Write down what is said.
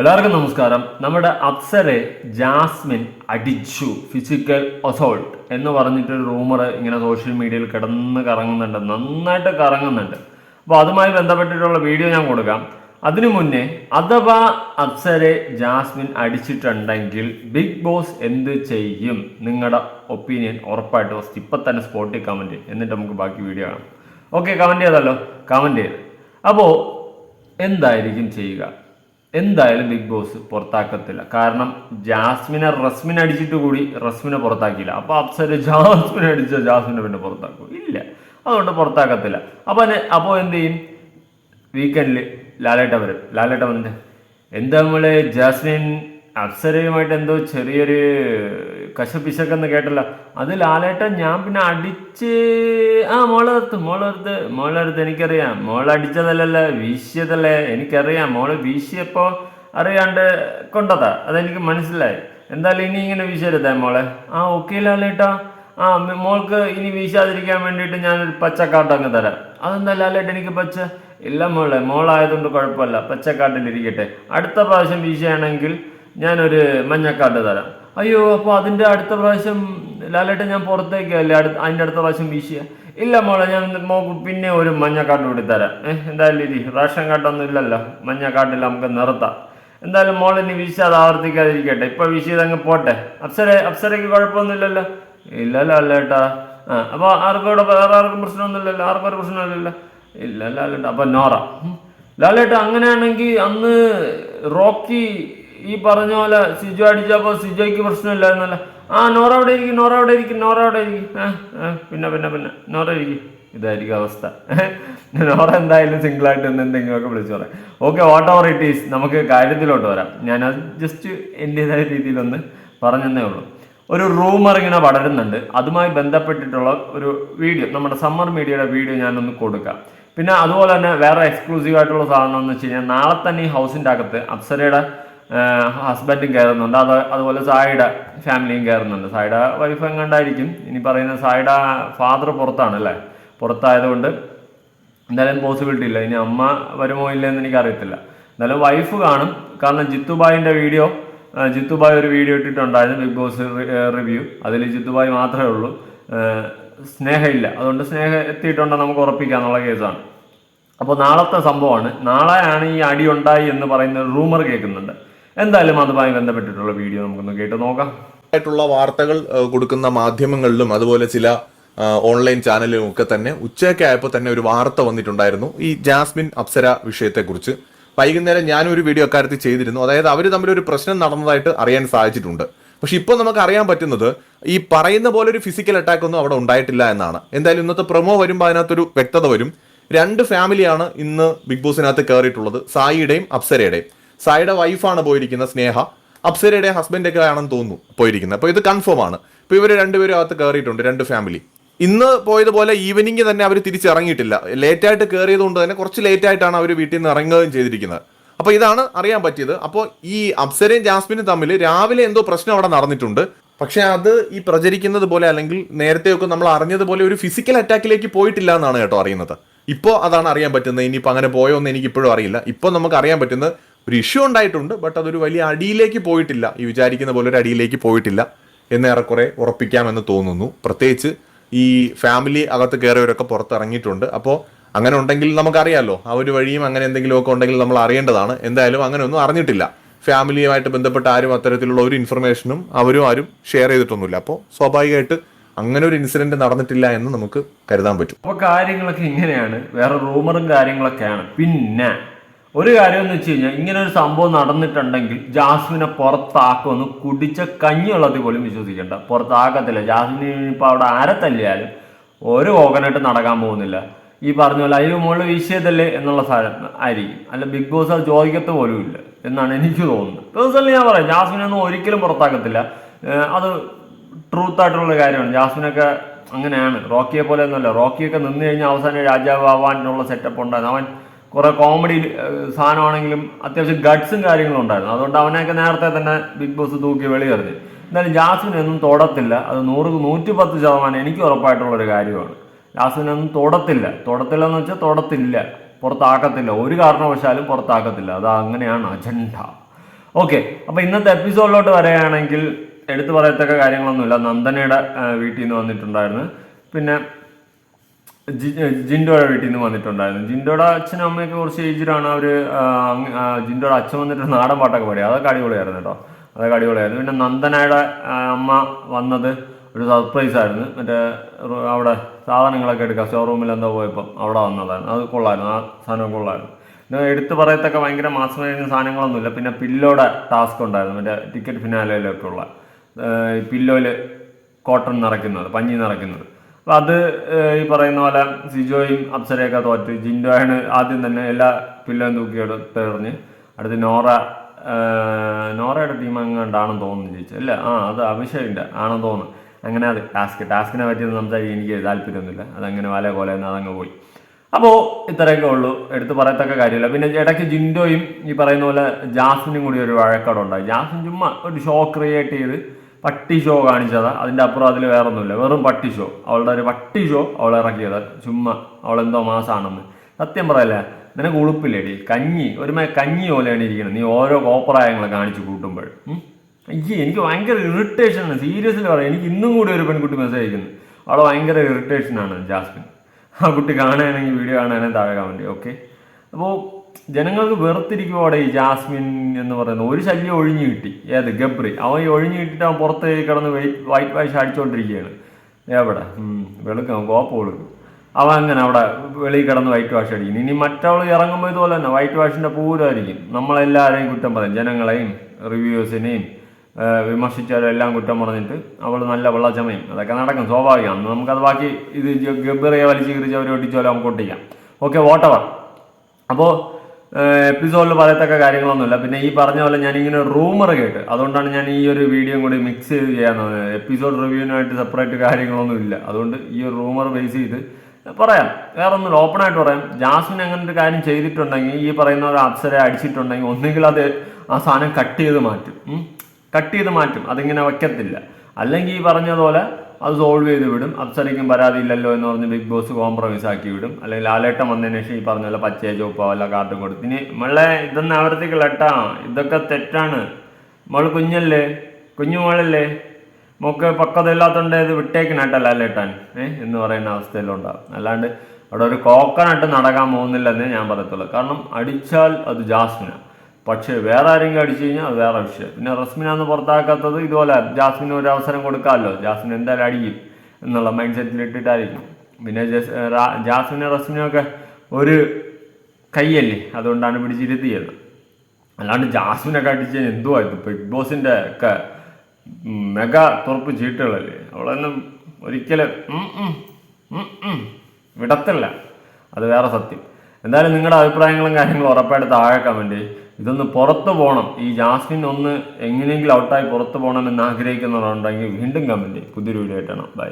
എല്ലാവർക്കും നമസ്കാരം. നമ്മുടെ അപ്സരെ ജാസ്മിൻ അടിച്ചു. ഫിസിക്കൽ അസോൾട്ട് എന്ന് പറഞ്ഞിട്ടൊരു റൂമർ ഇങ്ങനെ സോഷ്യൽ മീഡിയയിൽ കിടന്ന് കറങ്ങുന്നുണ്ട്. നന്നായിട്ട് കറങ്ങുന്നുണ്ട്. അപ്പോൾ അതുമായി ബന്ധപ്പെട്ടിട്ടുള്ള വീഡിയോ ഞാൻ കൊടുക്കാം. അതിനു മുന്നേ അഥവാ അപ്സരെ ജാസ്മിൻ അടിച്ചിട്ടുണ്ടെങ്കിൽ ബിഗ് ബോസ് എന്ത് ചെയ്യും? നിങ്ങളുടെ ഒപ്പീനിയൻ ഉറപ്പായിട്ട് ഫസ്റ്റ് ഇപ്പം തന്നെ സ്പോട്ടിൽ കമന്റ് എന്നിട്ട് നമുക്ക് ബാക്കി വീഡിയോ കാണാം. ഓക്കെ കമന്റ് ചെയ്തല്ലോ. കമന്റ് ചെയ്ത്. അപ്പോൾ എന്തായിരിക്കും ചെയ്യുക? എന്തായാലും ബിഗ് ബോസ് പുറത്താക്കത്തില്ല. കാരണം ജാസ്മിനെ റസ്മിനെ അടിച്ചിട്ട് കൂടി റസ്മിനെ പുറത്താക്കിയില്ല. അപ്പൊ അപ്സര ജാസ്മിനെ അടിച്ച ജാസ്മിനെ പിന്നെ പുറത്താക്കും. ഇല്ല. അതുകൊണ്ട് പുറത്താക്കത്തില്ല. അപ്പൊ അപ്പോൾ എന്ത് ചെയ്യും? വീക്കെൻഡിൽ ലാലേട്ട വരും. ലാലേട്ട വന്നിട്ട് എന്താ നമ്മൾ ജാസ്മിൻ അപ്സരയുമായിട്ട് എന്തോ ചെറിയൊരു കശപിശക്കെന്ന് കേട്ടല്ല. അത് ലാലേട്ടൻ ഞാൻ പിന്നെ അടിച്ച് ആ മോളെടുത്ത് മോളെടുത്ത് മോളെടുത്ത് എനിക്കറിയാം. മോൾ അടിച്ചതല്ലല്ല വീശിയതല്ലേ എനിക്കറിയാം. മോൾ വീശിയപ്പോ അറിയാണ്ട് കൊണ്ടതാ. അതെനിക്ക് മനസ്സിലായി. എന്തായാലും ഇനി ഇങ്ങനെ വീശരുതേ മോളെ. ആ ഓക്കെ ലാലേട്ടാ. ആ മോൾക്ക് ഇനി വീശാതിരിക്കാൻ വേണ്ടിയിട്ട് ഞാനൊരു പച്ചക്കാട്ട് അങ്ങ് തരാം. അതെന്താ ലാലേട്ട എനിക്ക് പച്ച? ഇല്ല മോളെ മോളായതുകൊണ്ട് കുഴപ്പമില്ല. പച്ചക്കാട്ടിലിരിക്കട്ടെ. അടുത്ത പ്രാവശ്യം വീശുകയാണെങ്കിൽ ഞാനൊരു മഞ്ഞക്കാട്ട് തരാം. അയ്യോ അപ്പോൾ അതിന്റെ അടുത്ത പ്രാവശ്യം ലാലേട്ട ഞാൻ പുറത്തേക്കല്ലേ? അടുത്ത അതിന്റെ അടുത്ത പ്രാവശ്യം വീശിയ. ഇല്ല മോളെ ഞാൻ മോക്ക് പിന്നെ ഒരു മഞ്ഞക്കാട്ട് കൂടി തരാം. ഏഹ് എന്തായാലും ഇരി റേഷൻ കാട്ടൊന്നും ഇല്ലല്ലോ. മഞ്ഞക്കാട്ടിൽ നമുക്ക് നിർത്താം. എന്തായാലും മോൾ ഇനി വീശാതെ ആവർത്തിക്കാതിരിക്കട്ടെ. ഇപ്പൊ വീശിയത് അങ്ങ് പോട്ടെ. അപ്സര അപ്സരയ്ക്ക് കുഴപ്പമൊന്നുമില്ലല്ലോ. ഇല്ലല്ലോ അല്ലേട്ടാ ആ അപ്പൊ ആർക്കും ഇവിടെ വേറെ ആർക്കും പ്രശ്നമൊന്നുമില്ലല്ലോ. ആർക്കും ഒരു പ്രശ്നമില്ലല്ലോ. ഇല്ല ലാലേട്ട. അപ്പൊ നോറ. ലാലേട്ട അങ്ങനെയാണെങ്കിൽ അന്ന് റോക്കി ഈ പറഞ്ഞ പോലെ സിജു അടിച്ചപ്പോ സിജോയ്ക്ക് പ്രശ്നമില്ലായിരുന്നല്ലോ. ആ നോറ അവിടെ ഇരിക്കും നോറ അവിടെ ഇരിക്കും നോറ അവിടെ ഇരിക്കും. പിന്നെ പിന്നെ പിന്നെ. നോറ ഇരിക്കും. ഇതായിരിക്കും അവസ്ഥ. നോറ എന്തായാലും സിംഗിൾ ആയിട്ട് നിന്ന് എന്തെങ്കിലുമൊക്കെ വിളിച്ചു പറയാം. Okay whatever it is നമുക്ക് കാര്യത്തിലോട്ട് വരാം. ഞാൻ അത് ജസ്റ്റ് എന്റെതായ രീതിയിലൊന്ന് പറഞ്ഞതേ ഉള്ളൂ. ഒരു റൂമർ ഇങ്ങനെ വളരുന്നുണ്ട് അതുമായി ബന്ധപ്പെട്ടിട്ടുള്ള ഒരു വീഡിയോ നമ്മുടെ സമ്മർ മീഡിയയുടെ വീഡിയോ ഞാനൊന്ന് കൊടുക്കാം. പിന്നെ അതുപോലെ തന്നെ വേറെ എക്സ്ക്ലൂസീവ് ആയിട്ടുള്ള സാധനം എന്ന് വെച്ച് കഴിഞ്ഞാൽ നാളെ തന്നെ ഈ ഹൗസിന്റെ അകത്ത് അപ്സരയുടെ ഹസ്ബൻഡും കയറുന്നുണ്ട്. അത് അതുപോലെ സായിയുടെ ഫാമിലിയും കയറുന്നുണ്ട്. സായിയുടെ വൈഫ് എങ്ങാണ്ടായിരിക്കും ഇനി പറയുന്ന സായിയുടെ ഫാദർ പുറത്താണ് അല്ലേ? പുറത്തായതുകൊണ്ട് എന്തായാലും പോസിബിലിറ്റി ഇല്ല. ഇനി അമ്മ വരുമോ ഇല്ലെന്ന് എനിക്ക് അറിയത്തില്ല എന്തായാലും വൈഫ് കാണും. കാരണം ജിത്തുബായിന്റെ വീഡിയോ ജിത്തുബായ് ഒരു വീഡിയോ ഇട്ടിട്ടുണ്ടായിരുന്നു ബിഗ് ബോസ് റിവ്യൂ അതിൽ ജിത്തുബായ് മാത്രമേ ഉള്ളൂ. സ്നേഹമില്ല. അതുകൊണ്ട് സ്നേഹം എത്തിയിട്ടുണ്ടെന്ന് നമുക്ക് ഉറപ്പിക്കാന്നുള്ള കേസാണ്. അപ്പോൾ നാളത്തെ സംഭവമാണ്. നാളെയാണ് ഈ അടി ഉണ്ടായി എന്ന് പറയുന്ന റൂമർ കേൾക്കുന്നുണ്ട്. എന്തായാലും അതുമായി ബന്ധപ്പെട്ടിട്ടുള്ള വീഡിയോ നമുക്കൊന്ന് കേട്ട് നോക്കാം. ആയിട്ടുള്ള വാർത്തകൾ കൊടുക്കുന്ന മാധ്യമങ്ങളിലും അതുപോലെ ചില ഓൺലൈൻ ചാനലിലും ഒക്കെ തന്നെ ഉച്ചയൊക്കെ ആയപ്പോൾ തന്നെ ഒരു വാർത്ത വന്നിട്ടുണ്ടായിരുന്നു. ഈ ജാസ്മിൻ അപ്സര വിഷയത്തെക്കുറിച്ച്. വൈകുന്നേരം ഞാനും ഒരു വീഡിയോ അക്കാര്യത്തിൽ ചെയ്തിരുന്നു. അതായത് അവർ തമ്മിൽ ഒരു പ്രശ്നം നടന്നതായിട്ട് അറിയാൻ സാധിച്ചിട്ടുണ്ട്. പക്ഷെ ഇപ്പോൾ നമുക്ക് അറിയാൻ പറ്റുന്നത് ഈ പറയുന്ന പോലെ ഒരു ഫിസിക്കൽ അറ്റാക്ക് ഒന്നും അവിടെ ഉണ്ടായിട്ടില്ല എന്നാണ്. എന്തായാലും ഇന്നത്തെ പ്രൊമോ വരുമ്പോൾ അതിനകത്തൊരു വ്യക്തത വരും. രണ്ട് ഫാമിലിയാണ് ഇന്ന് ബിഗ് ബോസിനകത്ത് കയറിയിട്ടുള്ളത് സായിയുടെയും അപ്സരയുടെയും. സായിയുടെ വൈഫാണ് പോയിരിക്കുന്ന സ്നേഹ. അപ്സരയുടെ ഹസ്ബൻഡ് ഒക്കെ ആണെന്ന് തോന്നുന്നു പോയിരിക്കുന്നത്. അപ്പോൾ ഇത് കൺഫേം ആണ്. ഇപ്പോൾ ഇവർ രണ്ടുപേരും അകത്ത് കയറിയിട്ടുണ്ട് രണ്ട് ഫാമിലി ഇന്ന് പോയതുപോലെ ഈവനിങ് തന്നെ അവർ തിരിച്ചിറങ്ങിയിട്ടില്ല. ലേറ്റായിട്ട് കയറിയത് കൊണ്ട് തന്നെ കുറച്ച് ലേറ്റായിട്ടാണ് അവർ വീട്ടിൽ നിന്ന് ഇറങ്ങുകയും ചെയ്തിരിക്കുന്നത്. അപ്പോൾ ഇതാണ് അറിയാൻ പറ്റിയത്. അപ്പോൾ ഈ അപ്സരയും ജാസ്മിനും തമ്മിൽ രാവിലെ എന്തോ പ്രശ്നം അവിടെ നടന്നിട്ടുണ്ട്. പക്ഷേ അത് ഈ പ്രചരിക്കുന്നത് പോലെ അല്ലെങ്കിൽ നേരത്തെയൊക്കെ നമ്മൾ അറിഞ്ഞതുപോലെ ഒരു ഫിസിക്കൽ അറ്റാക്കിലേക്ക് പോയിട്ടില്ല എന്നാണ് കേട്ടോ അറിയുന്നത്. ഇപ്പോൾ അതാണ് അറിയാൻ പറ്റുന്നത്. ഇനിയിപ്പോൾ അങ്ങനെ പോയോ എന്ന് എനിക്ക് ഇപ്പോഴും അറിയില്ല. ഇപ്പോൾ നമുക്ക് അറിയാൻ പറ്റുന്നത് ഒരു ഇഷ്യൂ ഉണ്ടായിട്ടുണ്ട് ബട്ട് അതൊരു വലിയ അടിയിലേക്ക് പോയിട്ടില്ല. ഈ വിചാരിക്കുന്ന പോലെ ഒരു അടിയിലേക്ക് പോയിട്ടില്ല എന്ന് ഏറെക്കുറെ ഉറപ്പിക്കാമെന്ന് തോന്നുന്നു. പ്രത്യേകിച്ച് ഈ ഫാമിലി അകത്ത് കയറിയവരൊക്കെ പുറത്തിറങ്ങിയിട്ടുണ്ട്. അപ്പോൾ അങ്ങനെ ഉണ്ടെങ്കിൽ നമുക്കറിയാമല്ലോ ആ ഒരു വഴിയും അങ്ങനെ എന്തെങ്കിലുമൊക്കെ ഉണ്ടെങ്കിൽ നമ്മൾ അറിയേണ്ടതാണ്. എന്തായാലും അങ്ങനെ ഒന്നും അറിഞ്ഞിട്ടില്ല. ഫാമിലിയുമായിട്ട് ബന്ധപ്പെട്ട ആരും അത്തരത്തിലുള്ള ഒരു ഇൻഫർമേഷനും അവരും ആരും ഷെയർ ചെയ്തിട്ടൊന്നുമില്ല. അപ്പോൾ സ്വാഭാവികമായിട്ട് അങ്ങനെ ഒരു ഇൻസിഡന്റ് നടന്നിട്ടില്ല എന്ന് നമുക്ക് കരുതാൻ പറ്റും. അപ്പൊ കാര്യങ്ങളൊക്കെ ഇങ്ങനെയാണ്. വേറെ റൂമറും കാര്യങ്ങളൊക്കെയാണ്. പിന്നെ ഒരു കാര്യം എന്ന് വെച്ച് കഴിഞ്ഞാൽ ഇങ്ങനെ ഒരു സംഭവം നടന്നിട്ടുണ്ടെങ്കിൽ ജാസ്മിനെ പുറത്താക്കുമെന്ന് കുടിച്ച കഞ്ഞുള്ളത് പോലും വിശ്വസിക്കേണ്ട. പുറത്താക്കത്തില്ല. ജാസ്മിന് ഇപ്പോൾ അവിടെ ആരെ തല്ലിയാലും ഒരു ഓകനായിട്ട് നടക്കാൻ പോകുന്നില്ല. ഈ പറഞ്ഞ പോലെ അതിന് മുകളിൽ വീശിയതല്ലേ എന്നുള്ള സാധനം ആയിരിക്കും. അല്ല ബിഗ് ബോസ് അത് ചോദിക്കത്ത് പോലും ഇല്ല എന്നാണ് എനിക്ക് തോന്നുന്നത്. പേഴ്സണലി ഞാൻ പറയാം ജാസ്മിനൊന്നും ഒരിക്കലും പുറത്താക്കത്തില്ല. അത് ട്രൂത്ത് ആയിട്ടുള്ള കാര്യമാണ്. ജാസ്മിനൊക്കെ അങ്ങനെയാണ്. റോക്കിയെ പോലെ ഒന്നുമല്ല. റോക്കിയൊക്കെ നിന്ന് കഴിഞ്ഞാൽ അവസാനം രാജാവ് ആവാനുള്ള സെറ്റപ്പ് ഉണ്ടായിരുന്നു. അവൻ കുറെ കോമഡി സാധനമാണെങ്കിലും അത്യാവശ്യം ഗഡ്സും കാര്യങ്ങളും ഉണ്ടായിരുന്നു. അതുകൊണ്ട് അവനെയൊക്കെ നേരത്തെ തന്നെ ബിഗ് ബോസ് തൂക്കി വെളിയെറിഞ്ഞു എന്നാലും ജാസ്മിനൊന്നും തൊടത്തില്ല. അത് നൂറ് നൂറ്റി പത്ത് ശതമാനം എനിക്ക് ഉറപ്പായിട്ടുള്ള ഒരു കാര്യമാണ്. ജാസ്മിനൊന്നും തൊടത്തില്ല തൊടത്തില്ല. എന്ന് വെച്ചാൽ തൊടത്തില്ല. പുറത്താക്കത്തില്ല. ഒരു കാരണവശാലും പുറത്താക്കത്തില്ല. അത് അങ്ങനെയാണ് അജണ്ട ഓക്കെ അപ്പോൾ ഇന്നത്തെ എപ്പിസോഡിലോട്ട് വരികയാണെങ്കിൽ എടുത്തു പറയത്തക്ക കാര്യങ്ങളൊന്നുമില്ല. നന്ദനയുടെ വീട്ടിൽ നിന്ന് വന്നിട്ടുണ്ടായിരുന്നു. പിന്നെ ജിൻഡോയുടെ വീട്ടിൽ നിന്ന് വന്നിട്ടുണ്ടായിരുന്നു. ജിൻഡോയുടെ അച്ഛനും അമ്മയൊക്കെ കുറച്ച് ഏജിലാണ് അവർ ജിൻഡോയുടെ അച്ഛൻ വന്നിട്ട് നാടൻ പാട്ടൊക്കെ പാടി. അതൊക്കെ അടിപൊളിയായിരുന്നു കേട്ടോ. അതൊക്കെ അടിപൊളിയായിരുന്നു. പിന്നെ നന്ദനയുടെ അമ്മ വന്നത് ഒരു സർപ്രൈസ് ആയിരുന്നു. മറ്റേ അവിടെ സാധനങ്ങളൊക്കെ എടുക്കാം ഷോറൂമിൽ എന്തോ പോയപ്പോൾ അവിടെ വന്നതായിരുന്നു. അത് കൊള്ളായിരുന്നു. ആ സാധനം കൊള്ളായിരുന്നു. പിന്നെ എടുത്തു പറയത്തൊക്കെ ഭയങ്കര മാസം കഴിഞ്ഞ സാധനങ്ങളൊന്നുമില്ല. പിന്നെ പില്ലോടെ ടാസ്ക് ഉണ്ടായിരുന്നു. മറ്റേ ടിക്കറ്റ് ഫിനാലയിലൊക്കെ ഉള്ള പില്ലോയിൽ കോട്ടൺ നിറയ്ക്കുന്നത് പഞ്ഞി നിറയ്ക്കുന്നത്. അത് ഈ പറയുന്ന പോലെ സിജോയും അപ്സരയൊക്കെ തോറ്റ്. ജിൻഡോയാണ് ആദ്യം തന്നെ എല്ലാ പില്ലോയും തൂക്കി എടുത്ത് എറിഞ്ഞ് അടുത്ത് നോറ നോറയുടെ ടീം അങ്ങാണ്ടാണെന്ന് തോന്നുന്നു ചോദിച്ചു അല്ല ആ അത് അഭിഷേകിന്റെ ആണെന്ന് തോന്നുന്നു. അങ്ങനെ അത് ടാസ്ക് ടാസ്കിനെ പറ്റിയൊന്നും സംസാരിക്കാൻ എനിക്ക് താല്പര്യമൊന്നുമില്ല. അതങ്ങനെ വല പോലെ അതങ്ങ് പോയി. അപ്പോൾ ഇത്രയൊക്കെ ഉള്ളൂ. എടുത്ത് പറയത്തക്ക കാര്യമില്ല. പിന്നെ ഇടയ്ക്ക് ജിൻഡോയും ഈ പറയുന്ന പോലെ ജാസ്മിനും കൂടി ഒരു വഴക്കട ഉണ്ടായി ജാസ്മിൻ ചുമ്മാ ഒരു ഷോ ക്രിയേറ്റ് ചെയ്ത് പട്ടി ഷോ കാണിച്ചതാ. അതിന്റെ അപ്പുറം അതിൽ വേറെ ഒന്നുമില്ല വെറും പട്ടി ഷോ അവളുടെ ഒരു പട്ടി ഷോ അവൾ ഇറക്കിയത്. ചുമ്മാ അവളെന്തോ മാസമാണെന്ന് സത്യം പറയല്ലേ? നിനക്ക് ഉളുപ്പില്ലേടി? കഞ്ഞി. ഒരു മേ കഞ്ഞി പോലെയാണ് ഇരിക്കുന്നത് നീ ഓരോ കോപ്രായങ്ങളെ കാണിച്ചു കൂട്ടുമ്പോൾ. അയ്യ എനിക്ക് ഭയങ്കര ഇറിറ്റേഷനാണ് സീരിയസ്ലി പറയാം എനിക്ക് ഇന്നും കൂടി ഒരു പെൺകുട്ടി മെസ്സേജ് അയക്കുന്നു. അവളെ ഭയങ്കര ഇറിറ്റേഷനാണ് ജാസ്മിൻ. ആ കുട്ടി കാണുകയാണെങ്കിൽ വീഡിയോ കാണാനും താഴെ കമന്റ് ഓക്കെ അപ്പോൾ ജനങ്ങൾക്ക് വെറുത്തിരിക്കുവാടെ ഈ ജാസ്മിൻ എന്ന് പറയുന്ന ഒരു ശല്യം ഒഴിഞ്ഞു കിട്ടി. ഏത്? ഗബ്രി. അവൻ ഈ ഒഴിഞ്ഞു കിട്ടിയിട്ട് അവൻ പുറത്ത് കിടന്ന് വൈറ്റ് വാഷ് അടിച്ചുകൊണ്ടിരിക്കുകയാണ് എവിടെ വെളുക്കാം കോപ്പ് കൊടുക്കും. അവൻ അങ്ങനെ അവിടെ വെളിയിൽ കിടന്ന് വൈറ്റ് വാഷ് അടിക്കുന്നു. ഇനി മറ്റവൾ ഇറങ്ങുമ്പോൾ ഇതുപോലെ തന്നെ വൈറ്റ് വാഷിന്റെ പൂരമായിരിക്കും നമ്മളെല്ലാവരെയും കുറ്റം പറയും. ജനങ്ങളെയും റിവ്യൂസിനെയും വിമർശിച്ചാലും എല്ലാം കുറ്റം പറഞ്ഞിട്ട് അവൾ നല്ല വെള്ളച്ചമയും. അതൊക്കെ നടക്കും സ്വാഭാവികമാണ് നമുക്കത് ബാക്കി ഇത് ഗബ്ബറിയെ വലിച്ചു കിറിച്ച് അവർ ഒട്ടിച്ചാലും നമുക്ക് ഒട്ടിക്കാം. ഓക്കെ വോട്ടവർ അപ്പോൾ എപ്പിസോഡിൽ പറയത്തക്ക കാര്യങ്ങളൊന്നുമില്ല. പിന്നെ ഈ പറഞ്ഞ പോലെ ഞാനിങ്ങനെ റൂമർ കേട്ട്. അതുകൊണ്ടാണ് ഞാൻ ഈ ഒരു വീഡിയോ കൂടി മിക്സ് ചെയ്ത് ചെയ്യാൻ എപ്പിസോഡ് റിവ്യൂവിനായിട്ട് സെപ്പറേറ്റ് കാര്യങ്ങളൊന്നും ഇല്ല. അതുകൊണ്ട് ഈ ഒരു റൂമർ ബേസ് ചെയ്ത് പറയാം. വേറെ ഒന്നുമില്ല ഓപ്പൺ ആയിട്ട് പറയാം. ജാസ്മിൻ അങ്ങനെ ഒരു കാര്യം ചെയ്തിട്ടുണ്ടെങ്കിൽ ഈ പറയുന്ന ഒരു അപ്സരെ അടിച്ചിട്ടുണ്ടെങ്കിൽ ഒന്നുകിൽ അത് ആ സാധനം കട്ട് ചെയ്ത് മാറ്റും. കട്ട് ചെയ്ത് മാറ്റും. അതിങ്ങനെ വെക്കത്തില്ല. അല്ലെങ്കിൽ ഈ പറഞ്ഞതുപോലെ അത് സോൾവ് ചെയ്ത് വിടും. അപ്സരയ്ക്കും പരാതിയില്ലല്ലോ എന്ന് പറഞ്ഞ് ബിഗ് ബോസ് കോംപ്രമൈസ് ആക്കി വിടും. അല്ലെങ്കിൽ ലാലേട്ടൻ വന്നതിന് ശേഷം ഈ പറഞ്ഞ പോലെ പച്ചയോ ചോപ്പോ വല്ല കാർഡും കൊടുത്ത്. ഇനി നമ്മളെ ഇതൊന്നും ആവർത്തിക്കില്ല കേട്ടാ ഇതൊക്കെ തെറ്റാണ്. മോൾ കുഞ്ഞല്ലേ? കുഞ്ഞു മോളല്ലേ? മോക്ക് പക്വത ഇല്ലാത്തതുകൊണ്ട് ഇത് വിട്ടേക്കിനട്ട ലാലേട്ടാൻ. ഏഹ് എന്ന് പറയുന്ന അവസ്ഥയിലുണ്ടാവും. അല്ലാണ്ട് അവിടെ ഒരു കോക്കനട്ട് നടക്കാൻ പോകുന്നില്ലെന്നേ ഞാൻ പറയത്തുള്ളൂ. കാരണം അടിച്ചാൽ അത് ജാസ്മിനാണ് പക്ഷേ വേറെ ആരെങ്കിലും അടിച്ചു കഴിഞ്ഞാൽ അത് വേറെ വിഷയം. പിന്നെ റസ്മിനാന്ന് പുറത്താക്കാത്തത് ഇതുപോലെ ജാസ്മിന് ഒരു അവസരം കൊടുക്കാമല്ലോ. ജാസ്മിൻ എന്തായാലും അടിക്കും എന്നുള്ള മൈൻഡ് സെറ്റിൽ ഇട്ടിട്ടായിരിക്കും. പിന്നെ ജസ് റസ്മിനൊക്കെ ജാസ്മിനും റസ്മിനും ഒരു കൈയല്ലേ? അതുകൊണ്ടാണ് പിടിച്ചിരുത്തിയത്. അല്ലാണ്ട് ജാസ്മിനൊക്കെ അടിച്ച് എന്തുവാ ഇത്? ബിഗ് ബോസിന്റെ ഒക്കെ മെഗാ തുറപ്പ് ചീട്ടുകളല്ലേ? അവളൊന്നും ഒരിക്കലും വിടത്തില്ല. അത് വേറെ സത്യം. എന്തായാലും നിങ്ങളുടെ അഭിപ്രായങ്ങളും കാര്യങ്ങളും ഉറപ്പായിട്ട് താഴെ കമന്റ് ഇതൊന്ന് പുറത്തു പോകണം ഈ ജാസ്മിൻ ഒന്ന് എങ്ങനെയെങ്കിലും ഔട്ടായി പുറത്തു പോകണം എന്ന് ആഗ്രഹിക്കുന്നവരുണ്ടെങ്കിൽ വീണ്ടും കമന്റ് പുതിയൊരു വീഡിയോ ആയിട്ടാണ് ബൈ